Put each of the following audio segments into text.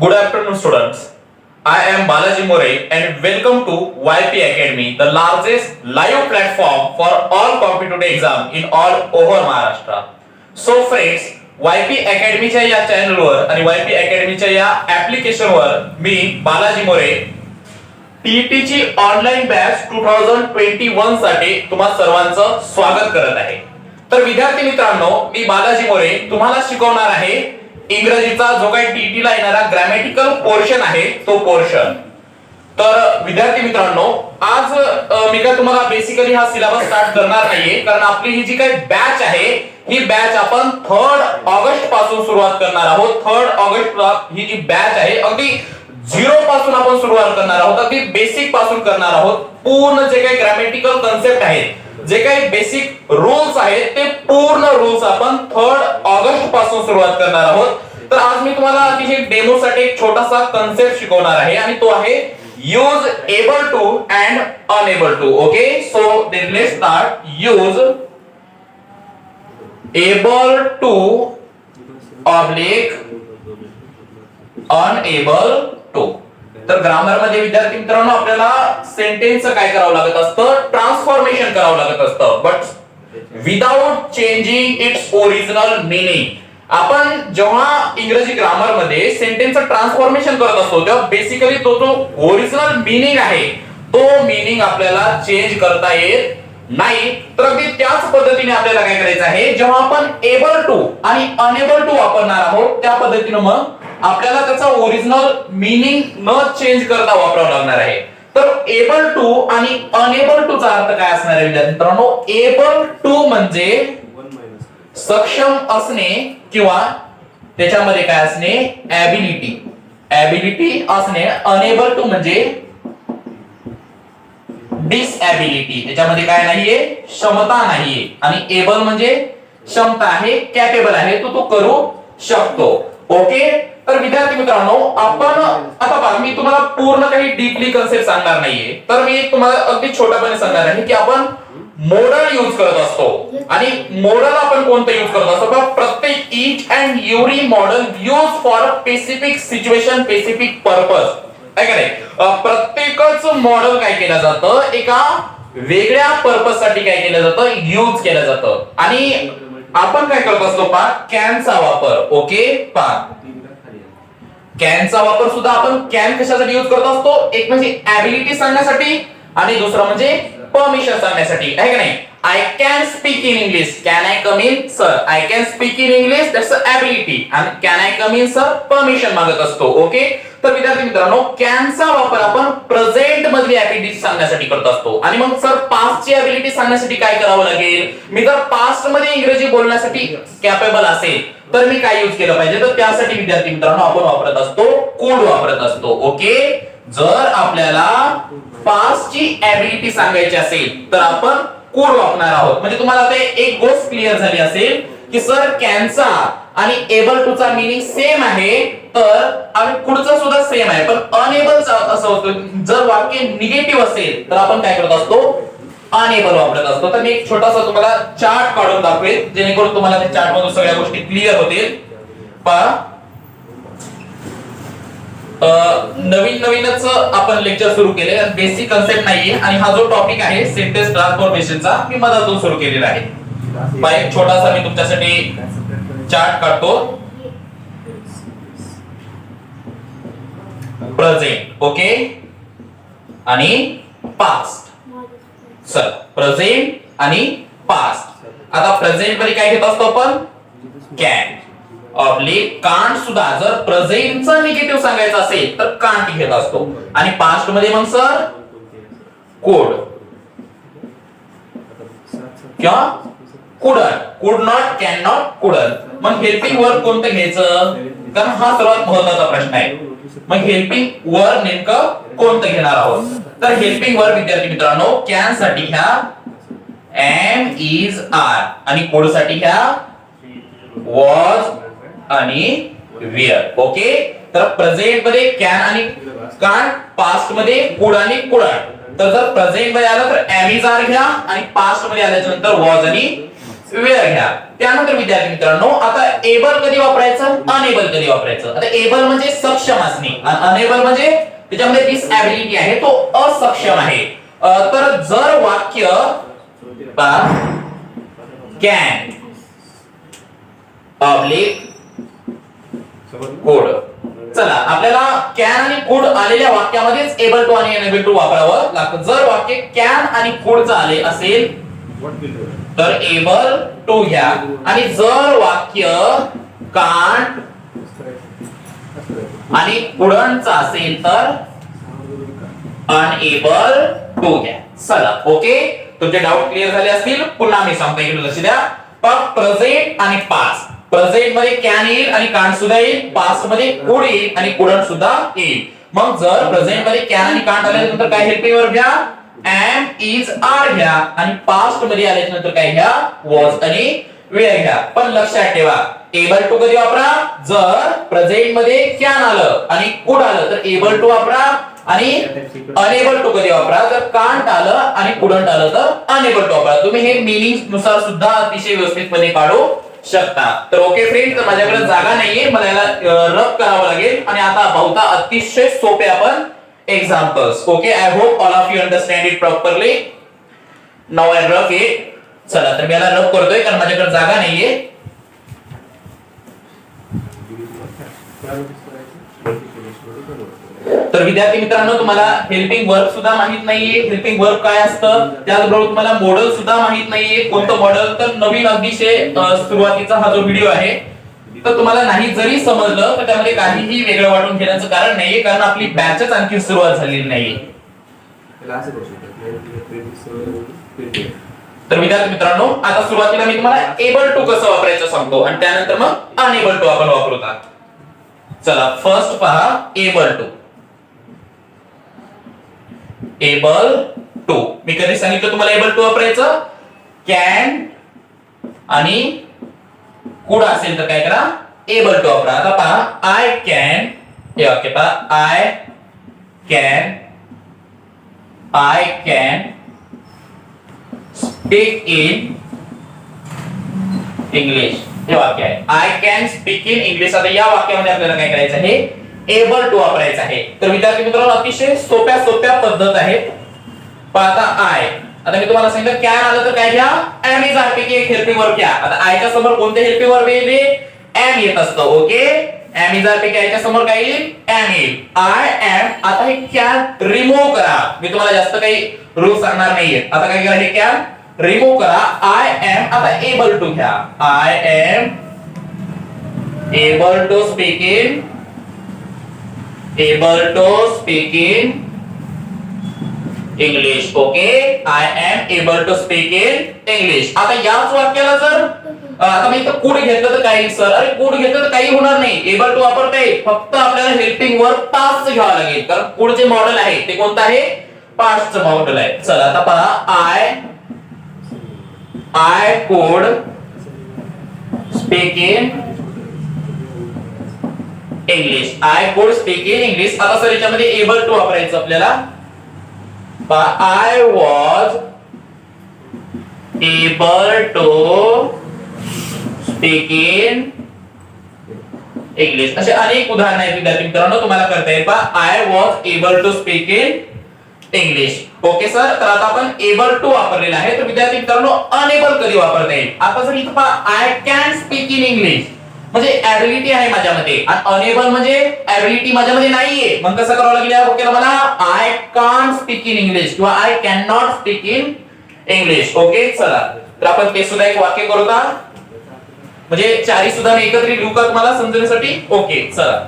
Good afternoon, students. I am Balaji More and welcome to YP Academy, the largest live platform for all competitive exam in all over Maharashtra. So friends, YP Academyच्या या चॅनलवर आणि YP Academyच्या या ऍप्लिकेशनवर मी Balaji More TET ची online batch two thousand twenty वनसाठी तुम्हा सर्वांचं स्वागत करत आहे तर विद्यार्थी मित्रांनो मी बालाजी मोरे तुम्हाला शिकवणार आहे इंग्रजीचा जो काही टीटीला येणारा ग्रॅमॅटिकल पोर्शन आहे तो पोर्शन तर विद्यार्थी मित्रांनो आज मी काय तुम्हाला बेसिकली हा सिलेबस स्टार्ट करणार नाहीये कारण आपली ही जी काही बॅच आहे ही बॅच आपण थर्ड ऑगस्टपासून सुरुवात करणार आहोत. थर्ड ऑगस्ट ही जी बॅच आहे अगदी झिरो पासून आपण सुरुवात करणार आहोत अगदी बेसिकपासून करणार आहोत. पूर्ण जे काही ग्रॅमॅटिकल कन्सेप्ट आहेत जे काही बेसिक रूल्स आहेत ते पूर्ण रूल्स आपण थर्ड ऑगस्टपासून सुरुवात करणार आहोत. तर आज मी तुम्हाला अतिशय डेमो साठी एक छोटासा कन्सेप्ट शिकवणार आहे आणि तो आहे use able to and unable to okay so let start use able to oblique unable to तर ग्रामरमध्ये विद्यार्थी मित्रांनो आपल्याला सेंटेन्स काय करावं लागत असतं? ट्रान्सफॉर्मेशन करावं लागत असतं. But without changing its original meaning आपण जेव्हा इंग्रजी ग्रामरमध्ये सेंटेन्सचं ट्रान्सफॉर्मेशन करत असतो तेव्हा बेसिकली तो जो ओरिजिनल मिनिंग आहे तो मिनिंग आपल्याला चेंज करता येत नाही. तर अगदी त्याच पद्धतीने आपल्याला काय करायचं आहे? जेव्हा आपण एबल टू आणि अनेबल टू वापरणार आहोत त्या पद्धतीनं मग आपल्याला त्याचा ओरिजिनल मिनिंग न चेंज करता वापरावं लागणार आहे. तर एबल टू आणि अनेबल टू चा अर्थ काय असणार आहे मित्रांनो? एबल टू म्हणजे सक्षम असणे किंवा त्याच्यामध्ये काय असणे? ऍबिलिटी ऍबिलिटी असणे अनेबल टू म्हणजे डिसएबिलिटी त्याच्यामध्ये काय नाहीये? क्षमता नाहीये. आणि एबल म्हणजे क्षमता आहे कॅपेबल आहे. तो तो करू शकतो. ओके तर विद्यार्थी मित्रांनो आपण आता पहा मी तुम्हाला पूर्ण काही डीपली कन्सेप्ट सांगणार नाहीये. तर मी एक तुम्हाला अगदी छोटापणे सांगणार आहे की आपण मॉडल यूज करत असतो. आणि मॉडल आपण कोणतं यूज करत असतो? प्रत्येक each and every modal use for specific situation specific purpose आहे का नाही? प्रत्येकच मॉडेल काय केलं जातं? एका वेगळ्या पर्पजसाठी काय केलं जातं? यूज केलं जातं. आणि आपण काय करत असतो? पा कॅनचा वापर. ओके पा कॅनचा वापर सुद्धा आपण कॅन कशासाठी यूज करत असतो? एक म्हणजे ऍबिलिटी सांगण्यासाठी आणि दुसरं म्हणजे परमिशन सांगण्यासाठी आहे का नाही? I can speak in English can I come in sir I can speak in English that's ability आणि can I come in sir permission मागत असतो. ओके तर विद्यार्थी मित्रांनो कॅनचा वापर आपण प्रेझेंट मधली ऍबिलिटी सांगण्यासाठी करत असतो. आणि मग सर पास्टची ऍबिलिटी सांगण्यासाठी काय करावं लागेल? मी जर पास्टमध्ये इंग्रजी बोलण्यासाठी कॅपेबल असेल तर मी काय यूज केलं पाहिजे? तर त्यासाठी विद्यार्थी मित्रांनो आपण वापरत असतो कोड वापरत असतो. ओके जर आपल्याला पास्टची ऍबिलिटी सांगायची असेल तर आपण कोड वापरणार आहोत. म्हणजे तुम्हाला ते एक गोष्ट क्लिअर झाली असेल की सर कॅनचा आणि एबल टू चा मिनिंग सेम आहे तर आणि पुढचा सुद्धा सेम आहे. पण अनएबल असं होतं जर वाक्य निगेटिव्ह असेल तर आपण काय करत असतो? अनेबल वापरत असतो. तर मी एक छोटासा तुम्हाला चार्ट काढून दाखवेल जेणेकरून तुम्हाला त्या चार्ट मधून सगळ्या गोष्टी क्लिअर होतील. पहा. नवीन नवीनच आपण लेक्चर सुरू केले. बेसिक कन्सेप्ट नाहीये. आणि हा जो टॉपिक आहे सेंटेन्स ट्रान्सफॉर्मेशनचा मी मधातून सुरू केलेला आहे. एक छोटासा मी तुमच्यासाठी चार्ट काढतो. प्रेझेंट ओके आणि पास्ट सर प्रेझेंट आणि पास्ट आता प्रेझेंटमध्ये काय घेत असतो आपण? कॅन ऑब्लिक कांट सुद्धा जर प्रेझेंटचा निगेटिव्ह सांगायचं असेल तर कांट घेत असतो. आणि पास्टमध्ये मग सर? कोड. किंवा couldn't. Could not can not couldn't. मग हेल्पिंग वर्क कोणतं घ्यायचं? कारण हा सर्वात महत्त्वाचा प्रश्न आहे. मग हेल्पिंग वर्क नेमकं कोणतं घेणार आहोत? तर हेल्पिंग वर्क विद्यार्थी मित्रांनो कॅनसाठी घ्या एम इज आर आणि कोडसाठी घ्या वॉज आणि विअर ओके तर प्रेझेंटमध्ये कॅन आणि कान पास्टमध्ये कुड आणि कुडाण तर जर प्रेझेंटमध्ये आलं तर ऍमिजार घ्या आणि पास्टमध्ये आल्याच्यानंतर वॉज आणि वेळ घ्या. त्यानंतर विद्यार्थी मित्रांनो आता एबल कधी वापरायचं? अनेबल कधी वापरायचं? आता एबल म्हणजे सक्षम असणे. अनेबल म्हणजे त्याच्यामध्ये डिसएबिलिटी आहे. तो असक्षम आहे. तर जर वाक्य कॅन ऑब्लिक कोड चला आपल्याला कॅन आणि कुड आलेल्या वाक्यामध्येच एबल टू आणि एनेबल टू वापरावं लागतं. जर वाक्य कॅन आणि कुडचं आले असेल तर एबल टू घ्या. आणि जर वाक्य कान आणि कुडनचं असेल तर अनएबल टू घ्या. चला ओके तुमचे डाऊट क्लिअर झाले असतील? पुन्हा मी सांगतो इकडे लक्ष द्या. प्रेझेंट आणि पास्ट प्रेझेंटमध्ये कॅन येईल आणि कान सुद्धा येईल पास्टमध्ये कुड येईल आणि कुडन सुद्धा येईल. मग जर प्रेझेंटमध्ये कॅन आणि कान आल्यानंतर काय हेल्पिंग वर्ब घ्या? एम इज आर घ्या. आणि पास्टमध्ये आल्याच्यानंतर काय घ्या? वॉज आणि वेळ घ्या. पण लक्षात ठेवा एबल टू कधी वापरा? जर प्रेझेंटमध्ये कॅन आलं आणि कुड आलं तर एबल टू वापरा. आणि अनेबल टू कधी वापरा? जर कांट आलं आणि कुडंट आलं तर अनेबल टू वापरा. तुम्ही हे मिनिंगनुसार सुद्धा अतिशय व्यवस्थितपणे काढू शकता. तर ओके फ्रेंड तर माझ्याकडे जागा नाहीये. मला याला रब करावं लागेल. आणि आता बहुता अतिशय सोपे आपण examples okay I hope all of you understand it properly now I rough it चला तर मी याला रब करतोय कारण माझ्याकडे जागा नाहीये. तर विद्यार्थी मित्रांनो तुम्हाला हेल्पिंग वर्क सुद्धा माहीत नाहीये. हेल्पिंग वर्क काय असतं? त्याचबरोबर तुम्हाला मॉडेल सुद्धा माहीत नाहीये. कोणतं मॉडेल तर नवीन अतिशय सुरुवातीचा हा जो व्हिडिओ आहे तर तुम्हाला नाही जरी समजलं तर त्यामध्ये काहीही वेगळं वाटून घेण्याचं कारण नाहीये कारण आपली बॅचच आणखी सुरुवात झालेली नाहीये. तर विद्यार्थी मित्रांनो आता सुरुवातीला मी तुम्हाला एबल टू कसं वापरायचं सांगतो. आणि त्यानंतर मग अनेबल टू आपण वापरतो चला फर्स्ट पहा एबल टू एबल टू मी कधी सांगितलं तुम्हाला एबल टू वापरायचं? कॅन आणि कुड असेल तर काय करा? एबल टू वापरा. आता पहा आय कॅन हे वाक्य पहा. I can I can speak in English हे वाक्य आहे. I can speak in English आता या वाक्यामध्ये आपल्याला काय करायचं आहे? एबल टू वापरायचं आहे. तर विद्यार्थी मित्रांनो अतिशय सोप्या सोप्या पद्धत आहेत पण आता आय आता मी तुम्हाला सांगितलं कॅन आलं तर काय घ्या? एम इज पैकी एक हेल्पिंग वर्ब घ्या. आता आयच्या समोर कोणते हेल्पिंग वर्ब येईल? एम येत असतं ओके एम इज पैकी आयच्या समोर काय येईल? एम येईल. आय एम आता हे कॅन रिमूव्ह करा. मी तुम्हाला जास्त काही रूल सांगणार नाहीये. आता काय करा हे कॅन रिमूव्ह करा. आय एम आता एबल टू घ्या. I am able to speak in able to speak in English okay I am able to speak in English आता याच वाक्याला जर आता मी इथं कुड घेतलं तर काही सर. अरे कुड घेतलं तर काही होणार नाही. एबल टू वापरता. येईल फक्त आपल्याला हेल्पिंग वर पास्ट घ्यावं लागेल. कारण कुड जे मॉडेल आहे. ते कोणतं आहे? पास्टचं मॉडेल आहे. चला आता पहा. I I could speak in English I could speak in English आता सर याच्यामध्ये एबल टू वापरायचं आपल्याला. I was able to speak in English असे अनेक उदाहरण आहेत विद्यार्थी मित्रांनो तुम्हाला करता येईल. बा I was able to speak in English okay sir तर आता आपण एबल टू वापरलेला आहे. तर विद्यार्थी मित्रांनो अनेबल कधी वापरता येईल? आता जर इथं I can speak in English म्हणजे ऍबिलिटी आहे माझ्यामध्ये. आणि अनेबल म्हणजे ऍबिलिटी माझ्यामध्ये नाहीये. मग कसं करावं लागेल या वाक्याला मला? I can speak in English किंवा I can not speak in English okay चला. तर आपण ते सुद्धा एक वाक्य करू का? म्हणजे चारी सुद्धा मी एकत्रित लिहू का तुम्हाला समजण्यासाठी? ओके चला.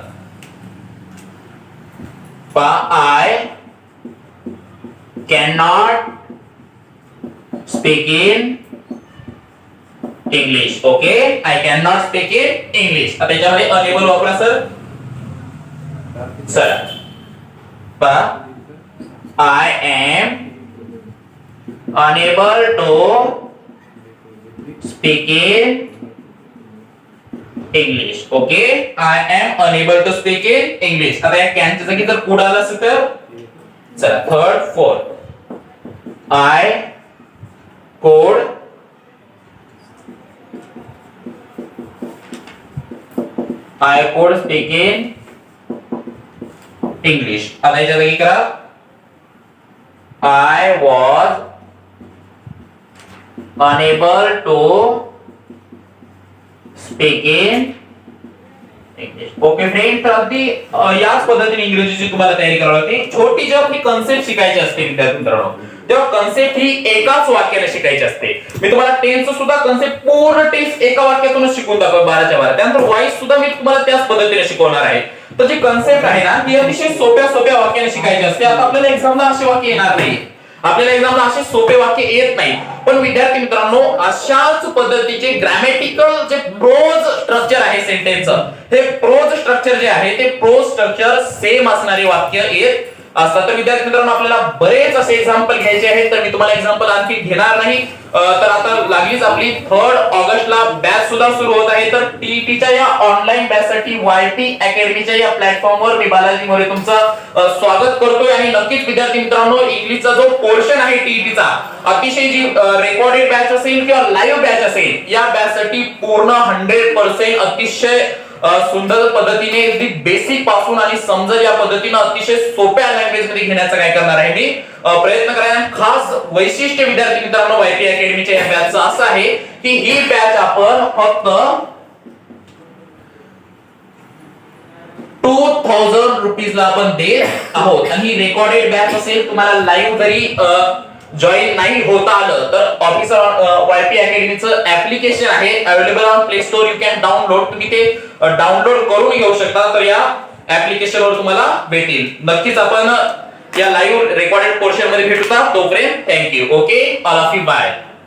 पहा I speak in English okay I can not speak in English आता याच्यामध्ये अनेबल वापरा सर सर पहा I am unable to speak in English okay I am unable to speak in English आता या कॅनच्या जागी जर कुड आलं असेल तर चला third fourth I could I could speak in English. आता याच्या जागी करा. I was unable to speak in okay friend तर अगदी याच पद्धतीने इंग्रजीची तुम्हाला तयारी करावी लागते. छोटी जेव्हा आपली कन्सेप्ट शिकायची असते विद्यार्थी मित्रांनो तेव्हा कन्सेप्ट ही एकाच वाक्याने शिकायची असते. मी तुम्हाला टेन्स सुद्धा कन्सेप्ट पूर्ण टेन्स एका वाक्यातूनच शिकवून दाखव बाराच्या बारा त्यानंतर वाईस सुद्धा मी तुम्हाला त्याच पद्धतीने शिकवणार आहे. तर जी कन्सेप्ट आहे ना ती अतिशय सोप्या सोप्या वाक्याने शिकायची असते. आता आपल्याला एक्झामला असे वाक्य येणार नाही. आपल्याला एक्झामला असे सोपे वाक्य येत नाही. पण विद्यार्थी मित्रांनो अशाच पद्धतीचे ग्रॅमॅटिकल जे प्रोज स्ट्रक्चर आहे सेंटेन्सचं हे प्रोज स्ट्रक्चर जे आहे ते प्रोज स्ट्रक्चर सेम असणारे वाक्य येत असतात. तर विद्यार्थी मित्रांनो आपल्याला बरेच असे एक्झाम्पल घ्यायचे आहेत. तर मी तुम्हाला एक्झाम्पल आणखी घेणार नाही. तर आता लागलीच आपली थर्ड ऑगस्टला बॅच सुद्धा सुरू होत आहे. तर टीईटीच्या या ऑनलाईन बॅच साठी वायपी अकॅडमीच्या या प्लॅटफॉर्मवर मी बालाजी मोरे तुमचं स्वागत करतोय. आणि नक्कीच विद्यार्थी मित्रांनो इंग्लिशचा जो पोर्शन आहे टीईटीचा अतिशय जी रेकॉर्डेड बॅच असेल किंवा लाईव्ह बॅच असेल या बॅच साठी पूर्ण हंड्रेड पर्सेंट अतिशय सुंदर पद्धतीने अगदी बेसिकपासून आणि समजेल या पद्धतीने अतिशय सोप्या लँग्वेजमध्ये घेण्याचा काय करणार आहे मी? प्रयत्न करायला खास वैशिष्ट्य विद्यार्थी मित्रांनो वायटी अकॅडमीच्या या बॅचचं असं आहे की ही बॅच आपण फक्त टू थाउजंड रुपीज ला आपण देत आहोत. आणि ही रेकॉर्डेड बॅच असेल तुम्हाला लाईव्ह जरी जॉईन नाही होता आलं तर ऑफिसर वायपी अकॅडमीचं ऍप्लिकेशन आहे available on play store you can download तुम्ही ते डाउनलोड करून घेऊ शकता तर या ऍप्लिकेशनवर तुम्हाला भेटेल. नक्कीच आपण या लाईव्ह रेकॉर्डेड पोर्शनमध्ये भेटूता तोपर्यंत thank you okay all of you bye